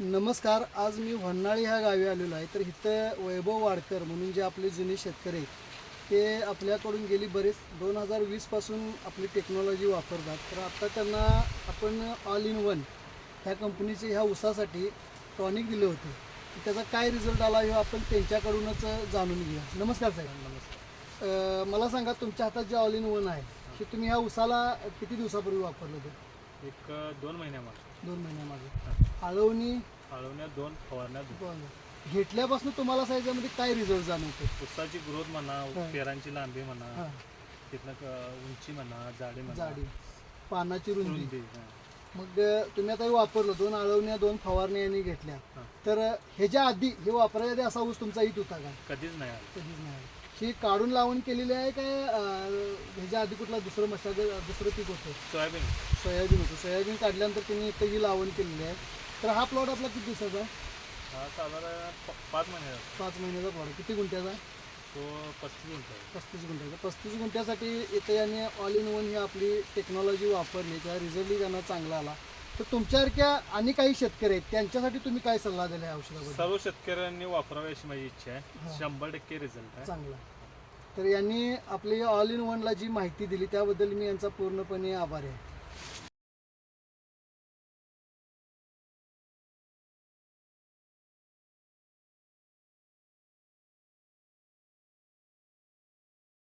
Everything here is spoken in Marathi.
नमस्कार आज मी व्हन्नाळी ह्या गावी आलेलो आहे. तर इथं वैभव वाडकर म्हणून जे आपले जुने शेतकरी आहेत ते आपल्याकडून गेली बरेच. दोन हजार वीसपासून आपली टेक्नॉलॉजी वापरतात. तर आता त्यांना आपण ऑल इन वन ह्या कंपनीचे ह्या उसासाठी टॉनिक दिले होते. त्याचा काय रिझल्ट आला हे आपण त्यांच्याकडूनच जाणून घेऊया. नमस्कार साहेब. नमस्कार. मला सांगा तुमच्या हातात जे ऑल इन वन आहे ते तुम्ही ह्या उसाला किती दिवसापूर्वी वापरलं होतं? एक दोन महिन्यामध्ये दोन महिन्यामागे. आळवणी हळवण्यात दोन फवारण्यात दोन. बरं. घेतल्यापासून तुम्हाला असं याच्यामध्ये काय रिझल्ट जाणवतो उसाची ग्रोथ म्हणा. पेरांची लांबी म्हणा हा. तिथनं क- उंची म्हणा जाडी म्हणा. जाडी. पानाची रुंदी. रुंदी हा. मग अं, तुम्ही आता हे वापरलं दोन आळवण्या दोन फवारण्या यांनी घेतल्या. हा. तर अं, ह्याच्या आधी हे वापरायच्या आधी असा ऊस तुमचा येत होता का? कधीच नाही आलं. कधीच नाही ही काढून लावून केलेली आहे काय अं, ह्याच्या आधी कुठला दुसरं मशागत दुसरं पीक होतं? सोयाबीन. सोयाबीन होतं. सोयाबीन काढल्यानंतर त्यांनी इथं ही लावण केलेली आहे. तर हा प्लॉट आपला किती दिवसाचा आहे? हा साधारण प- पाच महिन्याचा पाच महिन्याचा प्लॉट आहे. किती गुंठ्याचा तो पस्तीस गुंठ आहे. पस्तीस गुंठ्याचा. पस्तीस गुंठ्यासाठी इथे यांनी ऑल इन वन ही आपली टेक्नॉलॉजी वापरली. त्या रिझल्टही त्यांना चांगला आला. तर तुमच्यासारख्या आणि काही शेतकरी आहेत त्यांच्यासाठी तुम्ही काय सल्ला दिला औषधाबद्दल? सर्व शेतकऱ्यांनी वापरावी अशी माझी इच्छा. आहे. शंभर टक्के रिझल्ट आहे. चांगला. तर यांनी आपली ऑल इन वनला जी माहिती दिली त्याबद्दल मी यांचा पूर्णपणे आभारी आहे.